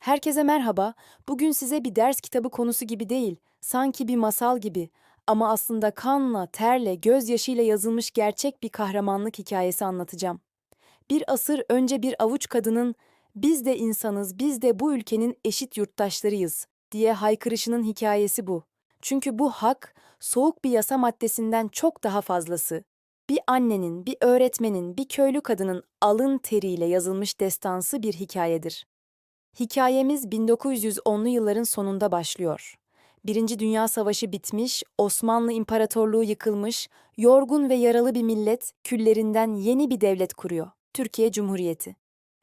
Herkese merhaba. Bugün size bir ders kitabı konusu gibi değil, sanki bir masal gibi ama aslında kanla, terle, gözyaşıyla yazılmış gerçek bir kahramanlık hikayesi anlatacağım. Bir asır önce bir avuç kadının "Biz de insanız, biz de bu ülkenin eşit yurttaşlarıyız." diye haykırışının hikayesi bu. Çünkü bu hak soğuk bir yasa maddesinden çok daha fazlası. Bir annenin, bir öğretmenin, bir köylü kadının alın teriyle yazılmış destansı bir hikayedir. Hikayemiz 1910'lu yılların sonunda başlıyor. Birinci Dünya Savaşı bitmiş, Osmanlı İmparatorluğu yıkılmış, yorgun ve yaralı bir millet küllerinden yeni bir devlet kuruyor. Türkiye Cumhuriyeti.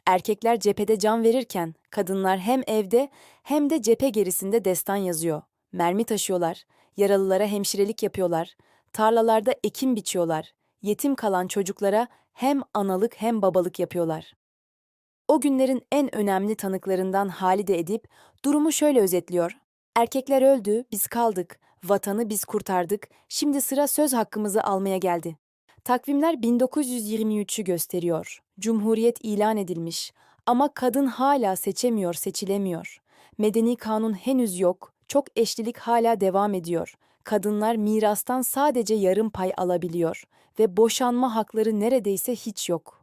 Erkekler cephede can verirken kadınlar hem evde hem de cephe gerisinde destan yazıyor. Mermi taşıyorlar, yaralılara hemşirelik yapıyorlar, tarlalarda ekim biçiyorlar, yetim kalan çocuklara hem analık hem babalık yapıyorlar. O günlerin en önemli tanıklarından Halide Edip durumu şöyle özetliyor. Erkekler öldü, biz kaldık. Vatanı biz kurtardık. Şimdi sıra söz hakkımızı almaya geldi. Takvimler 1923'ü gösteriyor. Cumhuriyet ilan edilmiş ama kadın hala seçemiyor, seçilemiyor. Medeni kanun henüz yok. Çok eşlilik hala devam ediyor. Kadınlar mirastan sadece yarım pay alabiliyor ve boşanma hakları neredeyse hiç yok.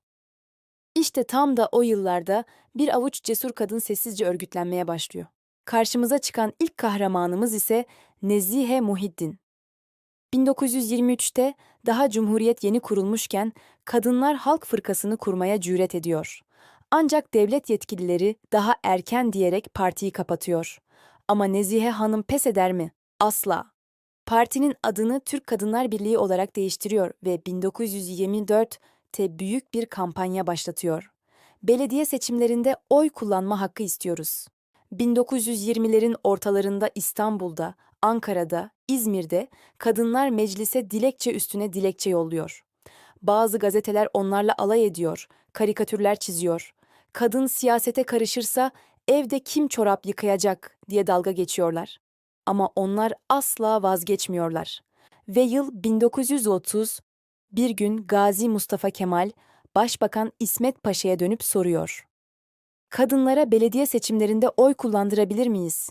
İşte tam da o yıllarda bir avuç cesur kadın sessizce örgütlenmeye başlıyor. Karşımıza çıkan ilk kahramanımız ise Nezihe Muhiddin. 1923'te daha Cumhuriyet yeni kurulmuşken Kadınlar Halk Fırkası'nı kurmaya cüret ediyor. Ancak devlet yetkilileri daha erken diyerek partiyi kapatıyor. Ama Nezihe Hanım pes eder mi? Asla. Partinin adını Türk Kadınlar Birliği olarak değiştiriyor ve 1924'te büyük bir kampanya başlatıyor. Belediye seçimlerinde oy kullanma hakkı istiyoruz. 1920'lerin ortalarında İstanbul'da, Ankara'da, İzmir'de kadınlar meclise dilekçe üstüne dilekçe yolluyor. Bazı gazeteler onlarla alay ediyor, karikatürler çiziyor. Kadın siyasete karışırsa evde kim çorap yıkayacak diye dalga geçiyorlar. Ama onlar asla vazgeçmiyorlar. Ve yıl 1930, bir gün Gazi Mustafa Kemal, Başbakan İsmet Paşa'ya dönüp soruyor. Kadınlara belediye seçimlerinde oy kullandırabilir miyiz?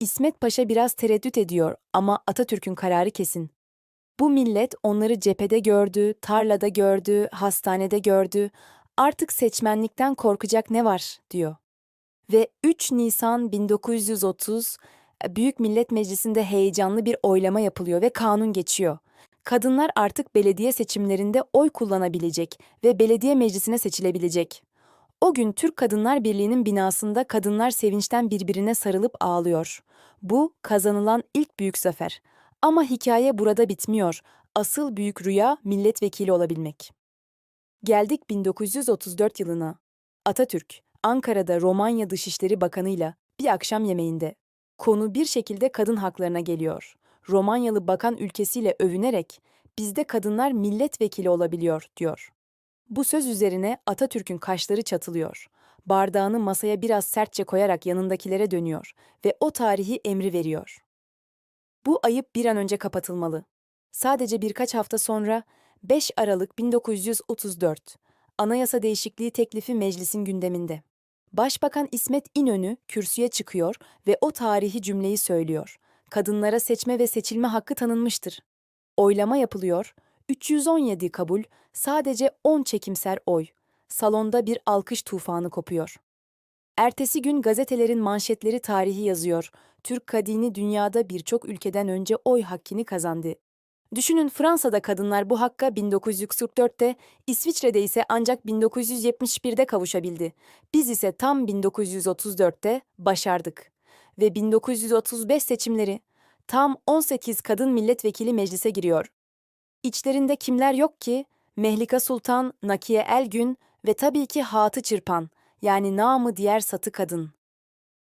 İsmet Paşa biraz tereddüt ediyor ama Atatürk'ün kararı kesin. Bu millet onları cephede gördü, tarlada gördü, hastanede gördü. Artık seçmenlikten korkacak ne var diyor. Ve 3 Nisan 1930 Büyük Millet Meclisi'nde heyecanlı bir oylama yapılıyor ve kanun geçiyor. Kadınlar artık belediye seçimlerinde oy kullanabilecek ve belediye meclisine seçilebilecek. O gün Türk Kadınlar Birliği'nin binasında kadınlar sevinçten birbirine sarılıp ağlıyor. Bu kazanılan ilk büyük zafer. Ama hikaye burada bitmiyor. Asıl büyük rüya milletvekili olabilmek. Geldik 1934 yılına. Atatürk, Ankara'da Romanya Dışişleri Bakanı'yla bir akşam yemeğinde. Konu bir şekilde kadın haklarına geliyor. Romanyalı bakan ülkesiyle övünerek bizde kadınlar milletvekili olabiliyor diyor. Bu söz üzerine Atatürk'ün kaşları çatılıyor. Bardağını masaya biraz sertçe koyarak yanındakilere dönüyor ve o tarihi emri veriyor. Bu ayıp bir an önce kapatılmalı. Sadece birkaç hafta sonra 5 Aralık 1934 anayasa değişikliği teklifi meclisin gündeminde. Başbakan İsmet İnönü kürsüye çıkıyor ve o tarihi cümleyi söylüyor. Kadınlara seçme ve seçilme hakkı tanınmıştır. Oylama yapılıyor, 317 kabul, sadece 10 çekimser oy. Salonda bir alkış tufanı kopuyor. Ertesi gün gazetelerin manşetleri tarihi yazıyor. Türk kadini dünyada birçok ülkeden önce oy hakkını kazandı. Düşünün Fransa'da kadınlar bu hakka 1944'te, İsviçre'de ise ancak 1971'de kavuşabildi. Biz ise tam 1934'te başardık. Ve 1935 seçimleri tam 18 kadın milletvekili meclise giriyor. İçlerinde kimler yok ki? Mehlika Sultan, Nakiye Elgün ve tabii ki Hatı Çırpan, yani namı diğer Satı Kadın.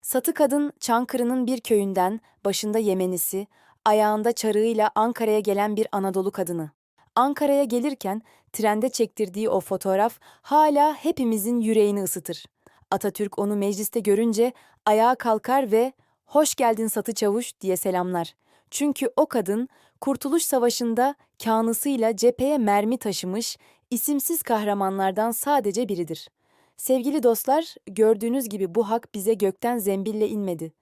Satı Kadın, Çankırı'nın bir köyünden, başında Yemenisi, ayağında çarığıyla Ankara'ya gelen bir Anadolu kadını. Ankara'ya gelirken trende çektirdiği o fotoğraf hala hepimizin yüreğini ısıtır. Atatürk onu mecliste görünce ayağa kalkar ve "Hoş geldin Satı Çavuş." diye selamlar. Çünkü o kadın Kurtuluş Savaşı'nda kanısıyla cepheye mermi taşımış isimsiz kahramanlardan sadece biridir. Sevgili dostlar, gördüğünüz gibi bu hak bize gökten zembille inmedi.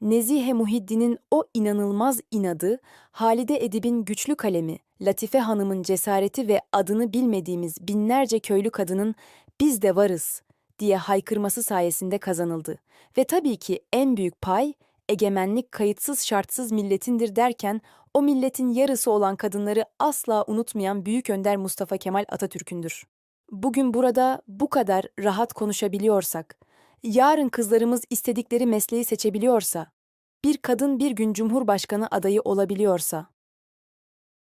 Nezihe Muhiddin'in o inanılmaz inadı, Halide Edip'in güçlü kalemi, Latife Hanım'ın cesareti ve adını bilmediğimiz binlerce köylü kadının biz de varız diye haykırması sayesinde kazanıldı. Ve tabii ki en büyük pay egemenlik kayıtsız şartsız milletindir derken o milletin yarısı olan kadınları asla unutmayan Büyük Önder Mustafa Kemal Atatürk'ündür. Bugün burada bu kadar rahat konuşabiliyorsak, yarın kızlarımız istedikleri mesleği seçebiliyorsa, bir kadın bir gün Cumhurbaşkanı adayı olabiliyorsa,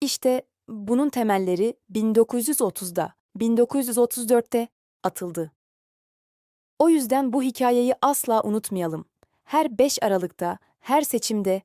işte bunun temelleri 1930'da, 1934'te atıldı. O yüzden bu hikayeyi asla unutmayalım. Her 5 Aralık'ta, her seçimde